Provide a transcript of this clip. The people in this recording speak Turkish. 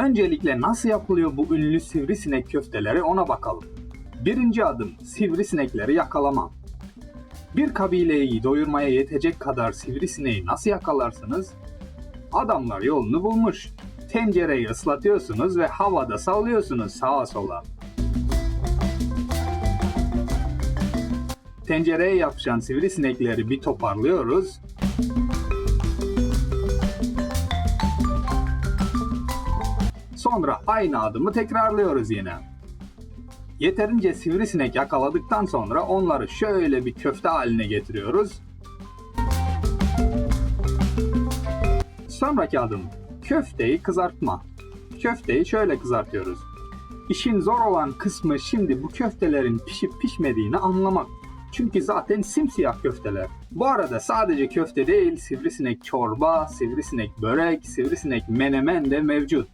Öncelikle nasıl yapılıyor bu ünlü sivrisinek köfteleri ona bakalım. Birinci adım sivrisinekleri yakalama. Bir kabileyi doyurmaya yetecek kadar sivrisineği nasıl yakalarsınız? Adamlar yolunu bulmuş. Tencereyi ıslatıyorsunuz ve havada sallıyorsunuz sağa sola. Tencereye yapışan sivrisinekleri bir toparlıyoruz. Sonra aynı adımı tekrarlıyoruz yine. Yeterince sivrisinek yakaladıktan sonra onları şöyle bir köfte haline getiriyoruz. Sonraki adım köfteyi kızartma. Köfteyi şöyle kızartıyoruz. İşin zor olan kısmı şimdi bu köftelerin pişip pişmediğini anlamak. Çünkü zaten simsiyah köfteler. Bu arada sadece köfte değil, sivrisinek çorba, sivrisinek börek, sivrisinek menemen de mevcut.